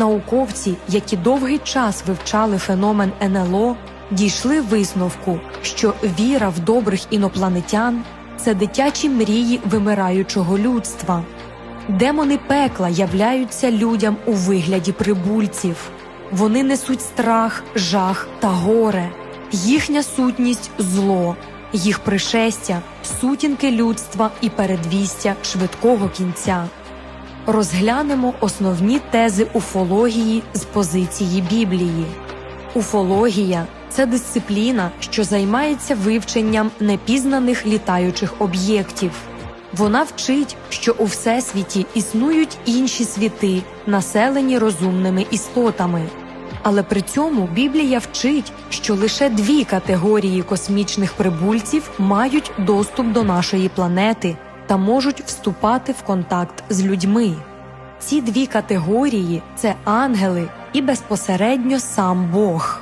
Науковці, які довгий час вивчали феномен НЛО, дійшли висновку, що віра в добрих інопланетян це дитячі мрії вимираючого людства. Демони пекла являються людям у вигляді прибульців. Вони несуть страх, жах та горе. Їхня сутність зло, їх пришестя, сутінки людства і передвістя швидкого кінця. Розглянемо основні тези уфології з позиції Біблії. Уфологія це дисципліна, що займається вивченням непізнаних літаючих об'єктів. Вона вчить, що у всесвіті існують інші світи, населені розумними істотами. Але при цьому Біблія вчить, що лише дві категорії космічних прибульців мають доступ до нашої планети та можуть вступати в контакт з людьми. Ці дві категорії це ангели і безпосередньо сам Бог.